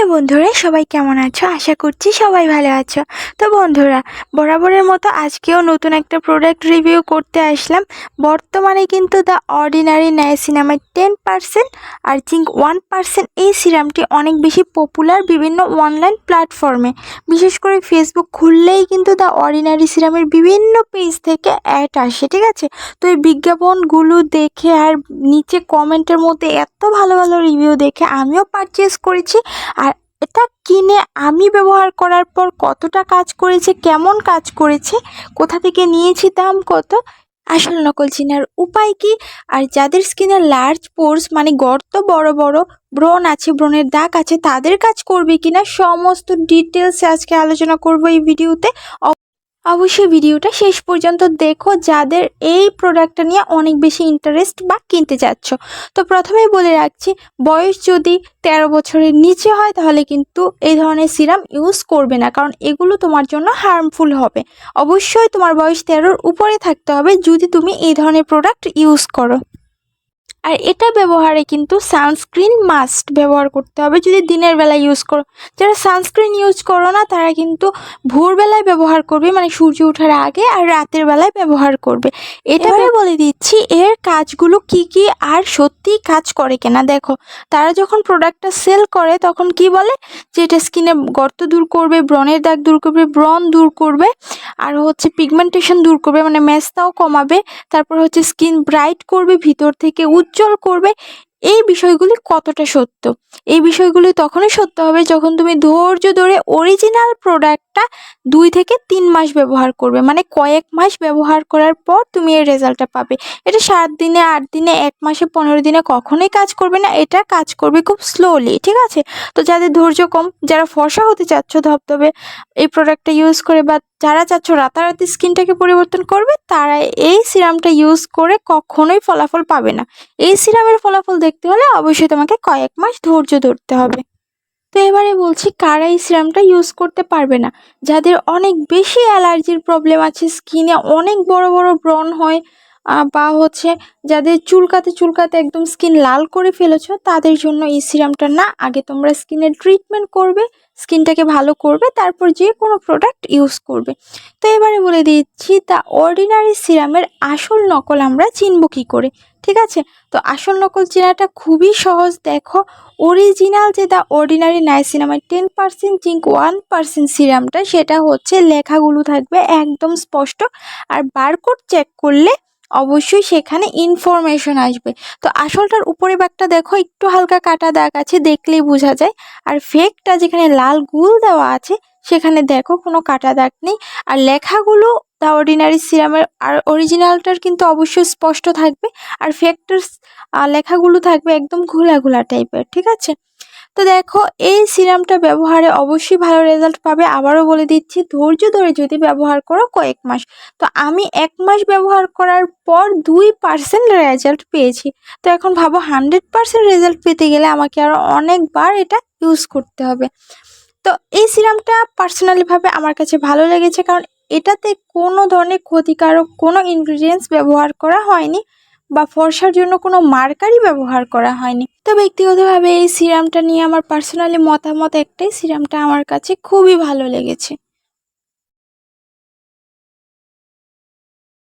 Hello বন্ধুরা, সবাই কেমন আছো? আশা করছি সবাই ভালো আছো। তো বন্ধুরা, বরাবরের মতো আজকেও নতুন একটা প্রোডাক্ট রিভিউ করতে আসলাম। বর্তমানে কিন্তু the ordinary niacinamide ten percent R zinc one percent এই সিরামটি অনেক বেশি পপুলার বিভিন্ন অনলাইন প্ল্যাটফর্মে বিশেষ করে ফেসবুক খুললেই কিন্তু দ্য অর্ডিনারি সিরামের বিভিন্ন পেজ থেকে অ্যাড আসে, ঠিক আছে? তো এই বিজ্ঞাপনগুলো দেখে আর নিচে কমেন্টের মধ্যে এত ভালো ভালো রিভিউ দেখে আমিও পারচেস করেছি। আর এটা কিনে আমি ব্যবহার করার পর কতটা কাজ করেছে, কেমন কাজ করেছে, কোথা থেকে নিয়েছি, দাম কত, আসল নকল চিনার উপায় কি? আর যাদের স্কিনে লার্জ পোর্স মানে গর্ত বড় বড় ব্রণ আছে, ব্রণের দাগ আছে, তাদের কাজ করবে কিনা? সমস্ত ডিটেলস আজকে আলোচনা করব এই ভিডিওতে অবশ্যই ভিডিওটা শেষ পর্যন্ত দেখো। যাদের এই প্রোডাক্টটা নিয়ে অনেক বেশি ইন্টারেস্ট বা কিনতে যাচ্ছ তো প্রথমেই বলে রাখছি, বয়স যদি তেরো বছরের নিচে হয়, তাহলে কিন্তু এই ধরনের সিরাম ইউজ করবে না। কারণ এগুলো তোমার জন্য হার্মফুল হবে। অবশ্যই তোমার বয়স তেরোর উপরে থাকতে হবে যদি তুমি এই ধরনের প্রোডাক্ট ইউজ করো। আর এটা ব্যবহারে কিন্তু সানস্ক্রিন মাস্ট ব্যবহার করতে হবে। যদি দিনের বেলা ইউজ করো যারা সানস্ক্রিন ইউজ করো না তারা কিন্তু ভোরবেলায় ব্যবহার করবে মানে সূর্য ওঠার আগে আর রাতের বেলায় ব্যবহার করবে। এটা আমি বলে দিচ্ছি এর কাজগুলো কি কি আর সত্যিই কাজ করে কিনা? দেখো তারা যখন প্রোডাক্টটা সেল করে তখন কি বলে? যে এটা স্কিনে গর্ত দূর করবে ব্রণের দাগ দূর করবে ব্রণ দূর করবে আর হচ্ছে পিগমেন্টেশন দূর করবে মানে মেস্তাও কমাবে, তারপর হচ্ছে স্কিন ব্রাইট করবে, ভিতর থেকে উজ্জ্বল করবে। এই বিষয়গুলি কতটা সত্য? এই বিষয়গুলি তখনই সত্য হবে যখন তুমি ধৈর্য ধরে অরিজিনাল প্রোডাক্টটা দুই থেকে তিন মাস ব্যবহার করবে। মানে কয়েক মাস ব্যবহার করার পর তুমি এই রেজাল্টটা পাবে। এটা সাত দিনে, আট দিনে, এক মাসে, পনেরো দিনে কখনোই কাজ করবে না। এটা কাজ করবে খুব স্লোলি ঠিক আছে? তো যাদের ধৈর্য কম, যারা ফর্সা হতে চাচ্ছ ধবধবে এই প্রোডাক্টটা ইউজ করে বা যারা চাচ্ছ রাতারাতি স্কিনটাকে পরিবর্তন করবে, তারা এই সিরামটা ইউজ করে কখনোই ফলাফল পাবে না। এই সিরামের ফলাফল দেখতে হলে অবশ্যই তোমাকে কয়েক মাস ধৈর্য ধরতে হবে। তো এবারে বলছি, কারা এই সিরামটা ইউজ করতে পারবে না? যাদের অনেক বেশি অ্যালার্জির প্রবলেম আছে, স্কিনে অনেক বড় বড় ব্রণ হয় বা হচ্ছে যাদের চুলকাতে চুলকাতে একদম স্কিন লাল করে ফেলেছো, তাদের জন্য এই সিরামটা না, আগে তোমরা স্কিনের ট্রিটমেন্ট করবে স্কিনটাকে ভালো করবে, তারপর যে কোনো প্রোডাক্ট ইউজ করবে। তো এবারে বলে দিচ্ছি দ্য অর্ডিনারি সিরামের আসল নকল আমরা চিনব কী করে, ঠিক আছে? তো আসল নকল চেনাটা খুবই সহজ, দেখো অরিজিনাল যে the ordinary niacinamide ten percent zinc one percent সিরামটা সেটা হচ্ছে লেখাগুলো থাকবে একদম স্পষ্ট, আর বারকোড চেক করলে অবশ্যই সেখানে ইনফরমেশন আসবে। তো আসলটার উপরে ব্যাগটা দেখো, একটু হালকা কাটা দাগ আছে, দেখলেই বোঝা যায়। আর ফেকটা যেখানে লাল গুল দেওয়া আছে, সেখানে দেখো কোনো কাটা দাগ নেই। আর লেখাগুলো দ্য অর্ডিনারি সিরামের আর অরিজিনালটার কিন্তু অবশ্যই স্পষ্ট থাকবে। আর ফেকটার লেখাগুলো থাকবে একদম ঘোলা ঘোলা টাইপের ঠিক আছে? তো দেখো, এই সিরামটা ব্যবহারে অবশ্যই ভালো রেজাল্ট পাবে। আবারও বলে দিচ্ছি, ধৈর্য ধরে যদি ব্যবহার করো কয়েক মাস। তো আমি এক মাস ব্যবহার করার পর দুই পার্সেন্ট রেজাল্ট পেয়েছি। তো এখন ভাবো হান্ড্রেড পার্সেন্ট রেজাল্ট পেতে গেলে আমাকে আরও অনেকবার এটা ইউজ করতে হবে। তো এই সিরামটা পার্সোনালিভাবে আমার কাছে ভালো লেগেছে, কারণ এটাতে কোনো ধরনের ক্ষতিকারক কোনো ইনগ্রিডিয়েন্টস ব্যবহার করা হয়নি বা ফর্সার জন্য কোনো মার্কারই ব্যবহার করা হয়নি। তো ব্যক্তিগতভাবে এই সিরামটা নিয়ে আমার পার্সোনালি মতামত একটাই, সিরামটা আমার কাছে খুবই ভালো লেগেছে।